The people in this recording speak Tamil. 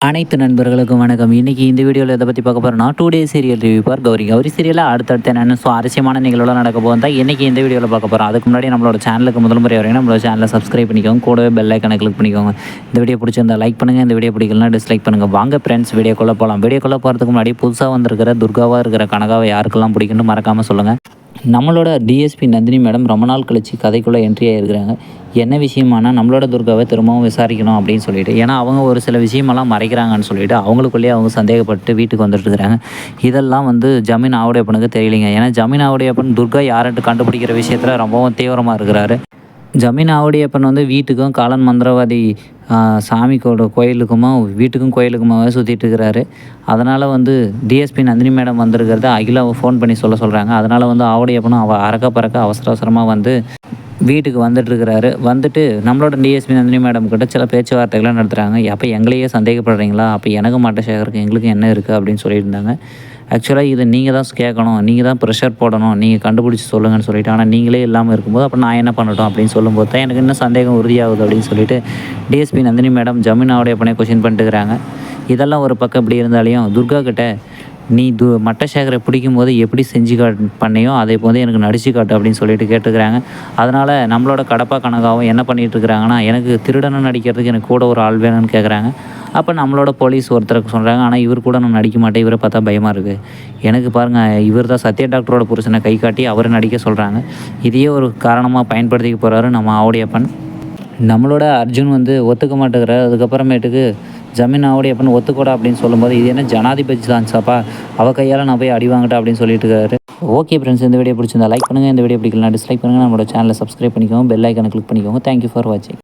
அனைத்து நண்பர்களுக்கும் வணக்கம். இன்றைக்கி இந்த வீடியோவில் எதை பற்றி பார்க்க போகிறோம்னா today serial review for Gowri. Gowri சீரியலில் அடுத்தடுத்து என்னென்ன சுவாரஸ்யமான நிகழ்வுலாம் நடக்க போகுதா இன்றைக்கி இந்த வீடியோவில் பார்க்க போகிறோம் அதுக்கு முன்னாடி நம்மளோட சேனலுக்கு முதல் முறை வரைக்கும் நம்மளோட சேனலை சப்ஸ்கிரைப் பண்ணிக்கோங்க. கூடவே பெல் ஐக்கனை கிளிக் பண்ணிக்கோங்க. இந்த வீடியோ பிடிச்சிருந்தா லைக் பண்ணுங்கள் இந்த வீடியோ பிடிக்கலனா டிஸ்லைக் பண்ணுங்கள் வாங்க ஃப்ரெண்ட்ஸ் வீடியோக்குள்ளே போகலாம் வீடியோக்குள்ளே போகிறதுக்கு முன்னாடி புதுசாக வந்திருக்கிற துர்காவாக இருக்கிற கனகாவை யாருக்கெல்லாம் பிடிக்குன்னு மறக்காமல் சொல்லுங்கள் நம்மளோட டிஎஸ்பி நந்தினி மேடம் ரொம்ப நாள் கழிச்சு கதைக்குள்ளே என்ட்ரி ஆகிருக்கிறாங்க என்ன விஷயமானா நம்மளோட துர்காவை திரும்பவும் விசாரிக்கணும் அப்படின்னு சொல்லிட்டு. ஏன்னா அவங்க ஒரு சில விஷயமெல்லாம் மறைக்கிறாங்கன்னு சொல்லிட்டு அவங்களுக்குள்ளேயே அவங்க சந்தேகப்பட்டு வீட்டுக்கு வந்துட்டு இருக்கிறாங்க இதெல்லாம் வந்து ஜமீன் ஆவுடையப்பனுக்கு தெரியலைங்க. ஏன்னா ஜமீன் ஆவுடையப்பன் துர்கா யாருன்ட்டு கண்டுபிடிக்கிற விஷயத்தில் ரொம்பவும் தீவிரமாக இருக்கிறாரு. ஜமீன் ஆவுடையப்பன் வந்து வீட்டுக்கும் காலன் மந்திரவாதி சாமிக்கோட கோயிலுக்குமா வீட்டுக்கும் கோயிலுக்குமாவே சுற்றிட்டு இருக்கிறாரு அதனால் வந்து D S P Nandini madam வந்திருக்கிறத அகிலாவை ஃபோன் பண்ணி சொல்ல சொல்கிறாங்க அதனால் வந்து ஆவுடையப்பனும் அவ அறக்க பறக்க அவசர அவசரமாக வந்து வீட்டுக்கு வந்துட்டுருக்கிறாரு. வந்துட்டு நம்மளோட டிஎஸ்பி நந்தினி மேடம் கிட்ட சில பேச்சுவார்த்தைகள்லாம் நடத்துகிறாங்க அப்போ எங்களையே சந்தேகப்படுறீங்களா? அப்போ எனக்கு மாட்ட சேகருக்கு எங்களுக்கு என்ன இருக்குது அப்படின்னு சொல்லியிருந்தாங்க ஆக்சுவலாக இதை நீங்கள் தான் கேட்கணும். நீங்கள் தான் ப்ரெஷர் போடணும். நீங்கள் கண்டுபிடிச்சி சொல்லுங்கன்னு சொல்லிட்டு. ஆனால் நீங்களே இல்லாமல் இருக்கும்போது அப்போ நான் என்ன பண்ணட்டும் அப்படின்னு சொல்லும்போது தான் எனக்கு இன்னும் சந்தேகம் உறுதியாகுது அப்படின்னு சொல்லிட்டு டிஎஸ்பி நந்தினி மேடம் ஜமீனாவுடைய பணைய கொஷின் பண்ணிட்டுக்கிறாங்க இதெல்லாம் ஒரு பக்கம் இப்படி இருந்தாலையும் துர்கா கிட்ட நீ து மட்டசேகரை பிடிக்கும் போது எப்படி செஞ்சு காட் பண்ணியோ அதை இப்போ வந்து எனக்கு நடிச்சு காட்டு அப்படின்னு சொல்லிட்டு கேட்டுக்கிறாங்க. அதனால் நம்மளோட கடப்பா கணக்காகவும் என்ன பண்ணிகிட்டு இருக்கிறாங்கன்னா எனக்கு திருடனை நடிக்கிறதுக்கு எனக்கு கூட ஒரு ஆள் வேணும்னு கேட்குறாங்க அப்போ நம்மளோட போலீஸ் ஒருத்தருக்கு சொல்கிறாங்க ஆனால் இவர் கூட நான் நடிக்க மாட்டேன் இவரை பார்த்தா பயமாக இருக்குது எனக்கு பாருங்கள் இவர் தான் சத்யா டாக்டரோட புருஷனை கை காட்டி அவரை நடிக்க சொல்கிறாங்க இதையே ஒரு காரணமாக பயன்படுத்திக்க போகிறாரு நம்ம ஆவுடையப்பன் நம்மளோட அர்ஜுன் வந்து ஒத்துக்க மாட்டேங்கிறார். அதுக்கப்புறமேட்டுக்கு ஜமீன் ஆவுடையப்பன் ஒத்துக்கூடா அப்படின்னு சொல்லும்போது இது என்ன ஜனாதிபதி தான் சாப்பா? அவ கையால் நான் போய் அடி வாங்கிட்டேன் அப்படின்னு சொல்லிட்டு இருக்காரு. ஓகே ஃப்ரெண்ட்ஸ் இந்த வீடியோ பிடிச்சிருந்தா லைக் பண்ணுங்கள் இந்த வீடியோ பிடிக்கலாம் டிஸ்லைக் பண்ணுங்கள் நம்மளோட சேனலை சப்ஸ்கிரைப் பண்ணிக்கோங்க. பெல் ஐக்கனை கிளிக் பண்ணிக்கோங்க. தேங்க்யூ ஃபார் வாட்சிங்